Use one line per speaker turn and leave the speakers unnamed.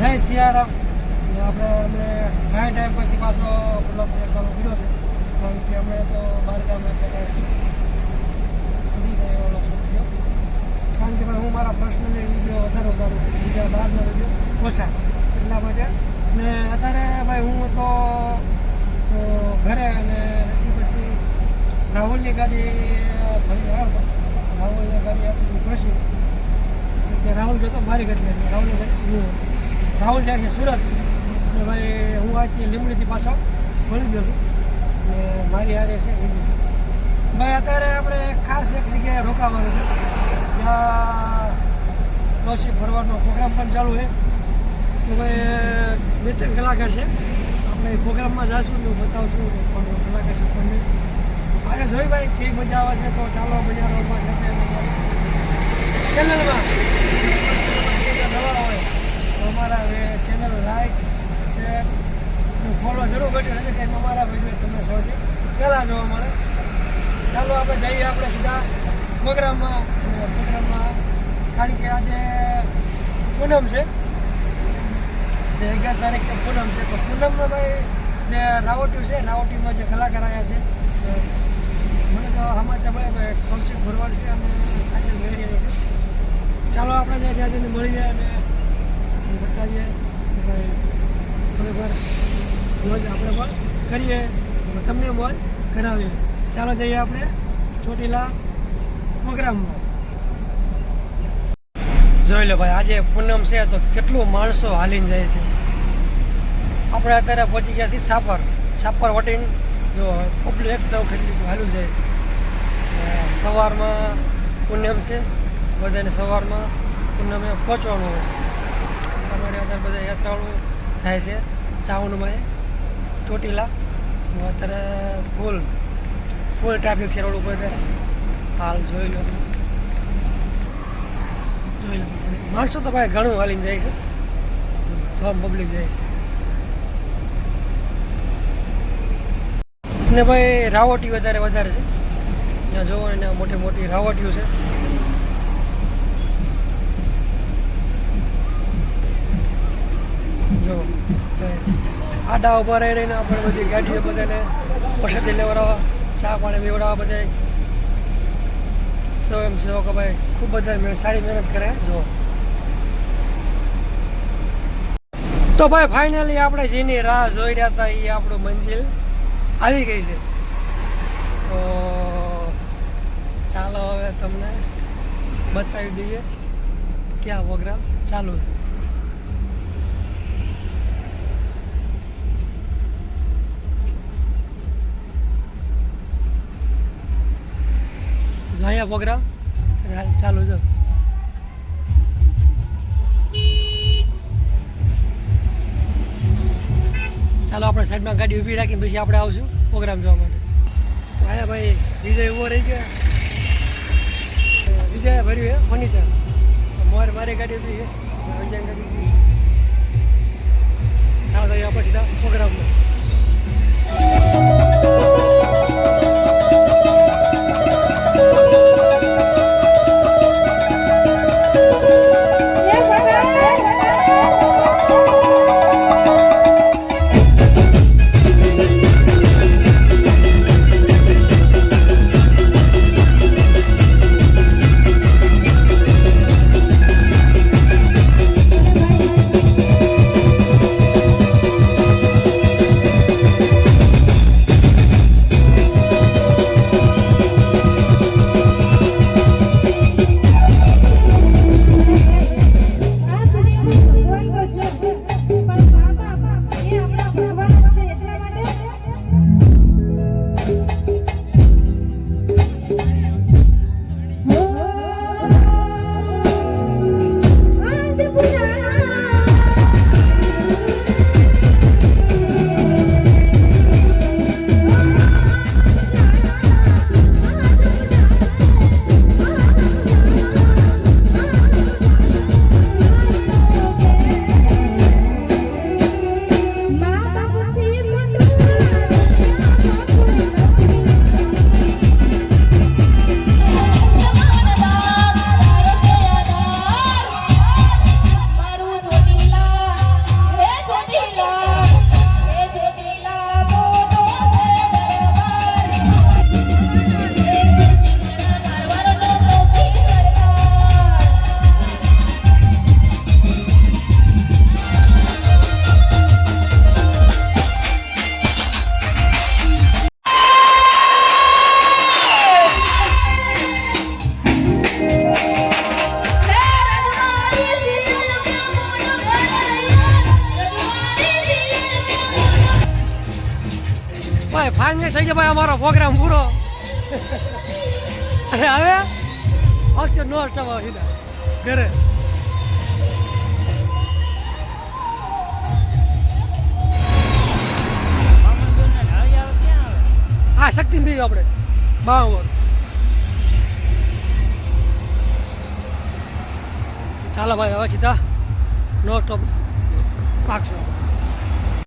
જય સિયારામ. આપણે અમે ઘણા ટાઈમ પછી પાછો બ્લોગ ચાલુ કર્યો છે. કારણ કે અમે તો બહાર ગામ અત્યારે વધી ગયો એવો શોખ થયો કારણ કે હું મારા પર્સનલી વીડિયો વધારે ઉતારું છું. બીજા બહારના વીડિયો ઓછા. એટલા માટે. ને અત્યારે ભાઈ હું તો ઘરે અને એથી પછી રાહુલની ગાડી ફરી આવ્યો હતો. રાહુલની ગાડી આપણી કે રાહુલ જતો મારી ગાડી હતી રાહુલ હું. રાહુલ જાય છે સુરત. અને ભાઈ હું આજથી લીમડીથી પાછો ભણી ગયો છું. ને મારી હારે છે ભાઈ અત્યારે આપણે ખાસ એક જગ્યાએ રોકાવાનું છે. જ્યાં નોશી ફરવાનો પ્રોગ્રામ પણ ચાલુ છે. તો ભાઈ બે ત્રણ કલાકાર છે. આપણે પ્રોગ્રામમાં જઈશું ને બતાવશું કલાકાર છે નહીં. આજે જોઈ ભાઈ કઈ મજા આવે છે, તો ચાલો મજા રોડમાં છે ચેનલમાં નવા હોય તો અમારા ચેનલ લાઈક શેર ફોલો જરૂર કરજો નથી કે અમારા વીડિયો તમને સૌથી પહેલાં જોવા મળે. ચાલો, આપણે જઈએ આપણે સીધા. પ્રોગ્રામમાં મગરામાં કારણ કે આજે પૂનમ છે. જે અગિયાર તારીખે પૂનમ છે. તો પૂનમમાં ભાઈ જે રાવટી છે, રાવટીમાં જે કલાકાર આવ્યા છે મને તો સમાચાર મળે તો કૌશિક ભરવાડ છે અને કાજલ મેળવી છે. ચાલો આપણે જે ત્યાં જઈને મળીએ અને બતાવીએ ભાઈ થોડીવાર મોજ આપણે પણ કરીએ તમને મોજ કરાવીએ. ચાલો જઈએ આપણે ચોટીલા પ્રોગ્રામમાં જોઈ લો ભાઈ, આજે પૂનમ છે તો કેટલું માણસો હાલીને જાય છે. આપણે અત્યારે પહોંચી ગયા છીએ સાપર. સાપર વટીને. જો, પબ્લિક એકદમ કેટલું હાલું છે. સવારમાં પૂનમ છે, બધાને સવારમાં પૂનમે પહોંચવાનું. હોય અમારે અત્યારે બધા યાત્રાળુ જાય છે ચાવનમાં ચોટીલા. અત્યારે ફૂલ ફૂલ ટ્રાફિક છે રોડ ઉપર અત્યારે. હાલ જોઈ લો. જોઈ લો. માણસો તો ભાઈ ઘણું હાલીને જાય છે. ધોમ પબ્લિક જાય છે. ને ભાઈ રાવટી વધારે વધારે છે. ત્યાં જોવો ને મોટી મોટી રાવટીઓ છે. જો આડા ઊભા રહી રહીને આપણે બધી ગાડીઓ બધાને પસંદી લેવડાવવા, ચા પાણી પીવડાવવા બધા સ્વયંસેવકો ભાઈ ખૂબ બધા સારી મહેનત કરે, જો. તો ભાઈ ફાઇનલી આપણે જેની રાહ જોઈ રહ્યા હતા એ આપણું મંજિલ આવી ગઈ છે. તો ચાલો હવે તમને બતાવી દઈએ ક્યાં પ્રોગ્રામ ચાલુ છે. અહીંયા પ્રોગ્રામ ચાલુ છે ચાલો આપણે સાઈડમાં ગાડી ઊભી રાખીને પછી આપણે આવશું પ્રોગ્રામ જોવા માટે. તો આયા ભાઈ વિજય ઊભો રહી ગયા. વિજય ભર્યું હે? ફર્નિચર મારે મારી ગાડી ઊભી છે. વિજય ગાડી ઊભી છે. ચાલો તો આપણે સીધા પ્રોગ્રામમાં છે ભાઈ અમારો પ્રોગ્રામ પૂરો. અને હવે અક્ષર નો અટવા સીધા. ઘરે. હા શક્તિ બી આપણે. બાવર ચાલો ભાઈ, હવે સીધા. No stop પાકશો.